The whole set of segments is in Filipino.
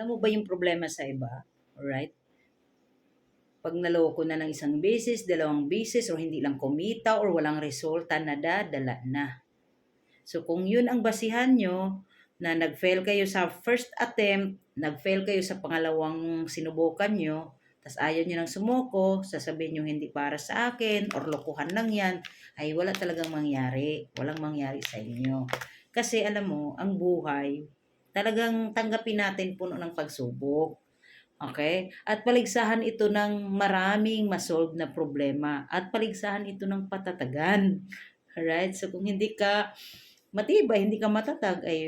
Alam mo ba yung problema sa iba? Alright? Pag naloko na ng isang beses, dalawang beses, or hindi lang kumita, or walang resulta, nadadala na. So, kung yun ang basihan nyo, na nag-fail kayo sa first attempt, nag-fail kayo sa pangalawang sinubukan nyo, tas ayaw nyo nang sumuko, sasabihin nyo hindi para sa akin, or lokohan lang yan, ay wala talagang mangyari. Walang mangyari sa inyo. Kasi alam mo, ang buhay, talagang tanggapin natin puno ng pagsubok. Okay? At paligsahan ito ng maraming masolve na problema. At paligsahan ito ng patatagan. Alright? So kung hindi ka matibay, hindi ka matatag, ay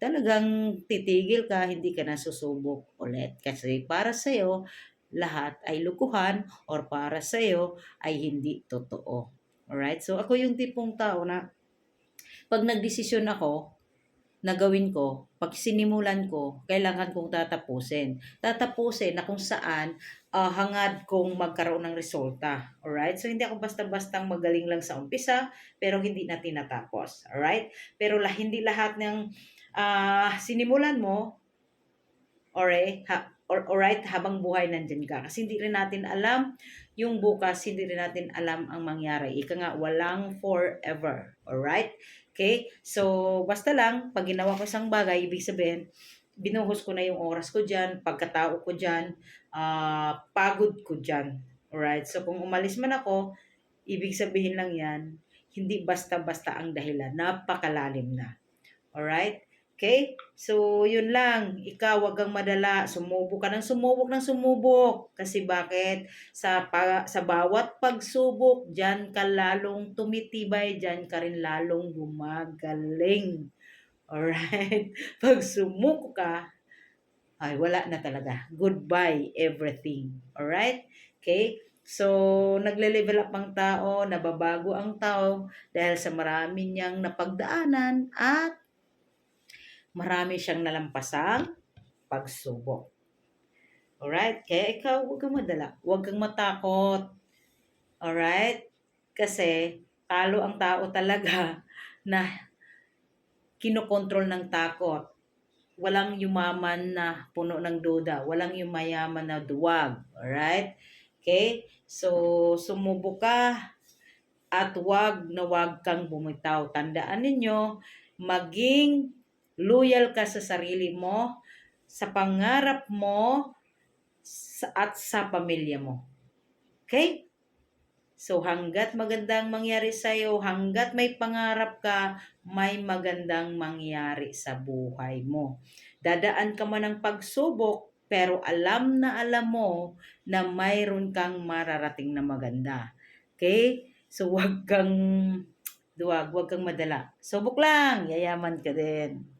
talagang titigil ka, hindi ka na susubok ulit. Kasi para sa'yo, lahat ay lukuhan or para sa'yo ay hindi totoo. Alright? So ako yung tipong tao na pag nagdesisyon ako, na gawin ko, pag sinimulan ko, kailangan kong tatapusin. Tatapusin na kung saan uh, hangad kong magkaroon ng resulta. Alright? So, hindi ako basta-bastang magaling lang sa umpisa, pero hindi na tinatapos. Alright? Pero lah, hindi lahat ng uh, sinimulan mo, alright, ha, or, alright, habang buhay nandyan ka. Kasi hindi rin natin alam yung bukas, hindi rin natin alam ang mangyari. Ika nga, walang forever. Alright? Okay? So, basta lang, pag ginawa ko isang bagay, ibig sabihin, binuhos ko na yung oras ko dyan, pagkatao ko dyan, uh, pagod ko dyan. Alright? So, kung umalis man ako, ibig sabihin lang yan, hindi basta-basta ang dahilan. Napakalalim na. Alright? Okay? So, yun lang. Ikaw, wag kang madala. Sumubok ka ng sumubok ng sumubok. Kasi bakit? Sa, pa, sa bawat pagsubok, dyan ka lalong tumitibay. Dyan ka rin lalong gumagaling. Alright? Pag sumuko ka, ay wala na talaga. Goodbye everything. Alright? Okay? So, nagle-level up ang tao, nababago ang tao dahil sa marami niyang napagdaanan at marami siyang nalampasang pagsubok. Alright? Kaya ikaw, huwag kang madala. Huwag kang matakot. Alright? Kasi, talo ang tao talaga na kinokontrol ng takot. Walang yumaman na puno ng duda. Walang yumayaman na duwag. Alright? Okay? So, sumubo ka at wag na wag kang bumitaw. Tandaan ninyo, maging loyal ka sa sarili mo, sa pangarap mo, at sa pamilya mo. Okay? So hanggat magandang mangyari sa iyo, hanggat may pangarap ka, may magandang mangyari sa buhay mo. Dadaan ka man ng pagsubok, pero alam na alam mo na mayroon kang mararating na maganda. Okay? So wag kang duwag, wag kang madala. Subok lang, yayaman ka din.